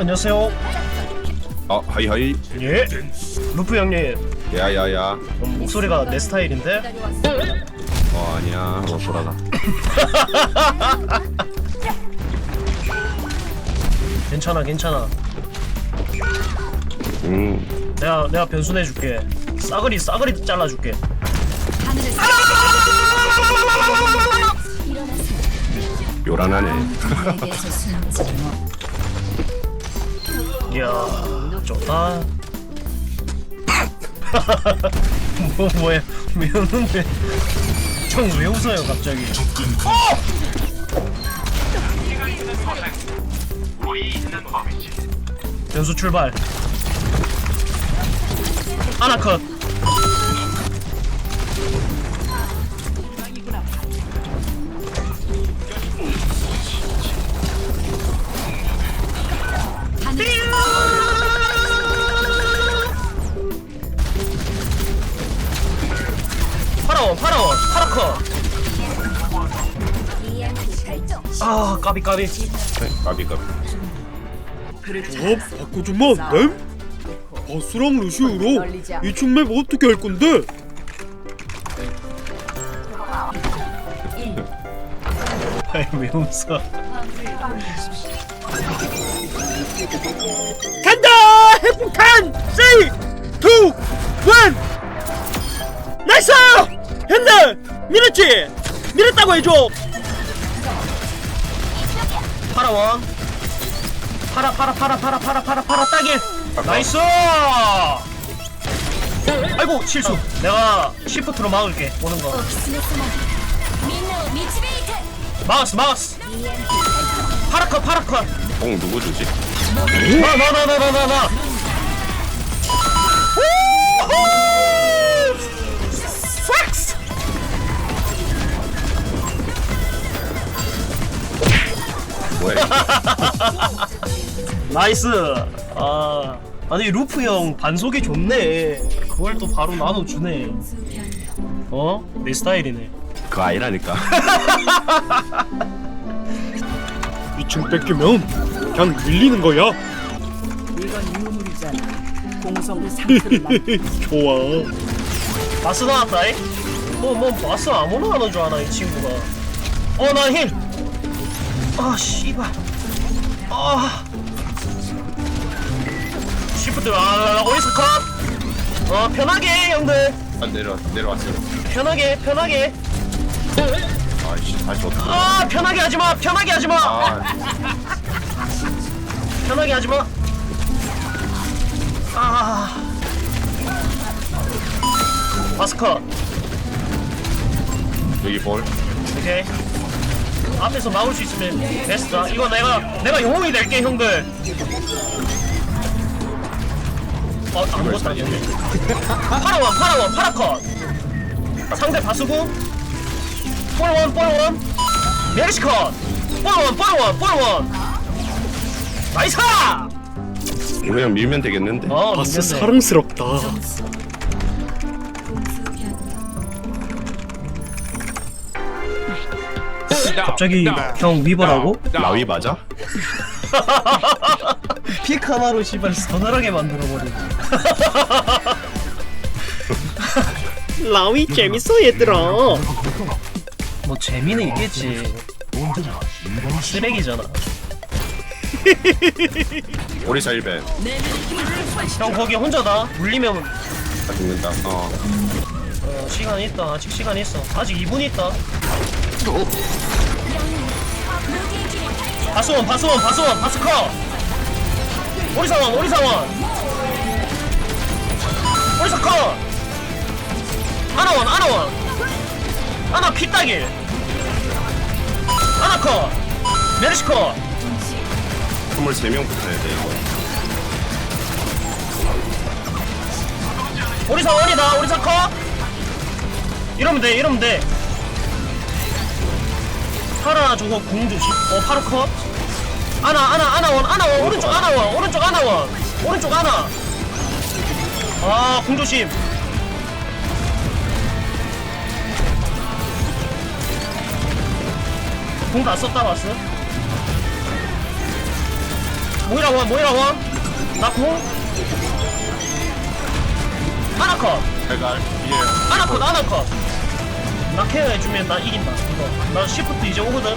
안녕하세요. 아 하이하이 예. 루프 형님. 야야야 음, 목소리가 내 스타일인데. 어 아니야 어 돌아가 괜찮아, 괜찮아. 음 내가 내가 변순해 줄게. 싸그리 싸그리 잘라 줄게. 요란하네 이야, 좋다. 뭐 뭐야? 미웠는데. 형왜 웃어요 갑자기? 변수 출발. 아나컷. 파라컷. 아, 까비 까비. 까비 까비 어? 바꿔주면 안 돼? 바스랑 루시우로 이 춤맵 어떻게 할 건데? 아이 왜 웃어? 간다! 핵폭탄! 3! 2! 밀었지? 밀었다고 해줘. 파라원. 파라 파라 파라 파라 파라 파라 파라 따길. 나이스. 아이고 실수. 내가 시프트로 막을게 오는 거. 막았어 막았어. 파라컷 파라컷. 공 누구 주지? 나나나나나나 나. 나이스. 아 아니 루프 형 반속이 좋네. 그걸 또 바로 나눠 주네. 어? 내 스타일이네. 그 아이라니까 2층 뺏기면 그냥 밀리는 거야 이건 유물이잖아. 공성의 상태를 만 좋아 바스 나왔다이? 뭐, 뭐, 바스 아무나 하는 줄 아나, 이 친구가. 어, 나 힐! 아, 씨발. 아. 시프트, 아, 어디서 컷? 어, 편하게, 형들. 아 내려 내려왔어요 편하게, 편하게. 아이씨 다시 어떻게 아, 편하게 하지 마, 편하게 하지 마. 아 편하게 하지 마. 아. 바스 컷. 여기 볼 오케이. 앞에서 막을 수 있으면 베스트다. 이거 내가 내가 영웅이 될게 형들. 어 아무것도 아니었네. 파라원 파라원 파라컷. 상대 바수구. 볼원 볼원. 메리시컷. 볼원 볼원 볼원. 나이스! 그냥 밀면 되겠는데 어, 바스 민겼네. 사랑스럽다 갑자기 형 위버라고? 라위 맞아? 픽 하나로 씨발 서늘하게 만들어버리네. 라위 재밌어 얘들아 뭐 재미는 있겠지. 쓰레기잖아. 오리사 1벤 형 거기 혼자다. 물리면 다 죽는다 어 어, 시간 있다. 아직 시간 있어. 아직 2분 있다. 바스원, 바스원, 바스원, 바스커. 오리사원, 오리사원. 오리사커. 아나원, 아나원. 아나 피따길. 아나커. 메르시커. 23명 붙어야 돼 이거 오리사 원이다. 오리사커. 이러면 돼, 이러면 돼. 파라 저거 공 조심. 어, 파라 컷. 아나, 아나, 아나원, 아나원, 오른쪽 아나원, 오른쪽 아나원, 오른쪽 아나. 아, 공 조심. 공 다 썼다 봤어? 모이라 원 모이라 원 나궁 아나컷 배갈 위에 아나컷 아나컷 나 케어해주면 나 이긴다 이거 나 시프트 이제 오거든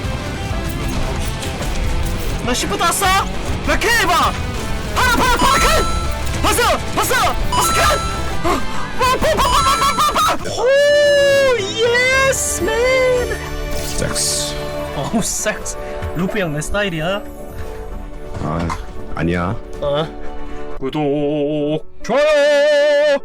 나 시프트 왔어 나 케어해봐 하나 봐 파라컷 봤어 봤어 봤어 컷오 예스 맨 섹스 어우 섹스 루프 형 내 스타일이야 아 아니야 어 구독 좋아요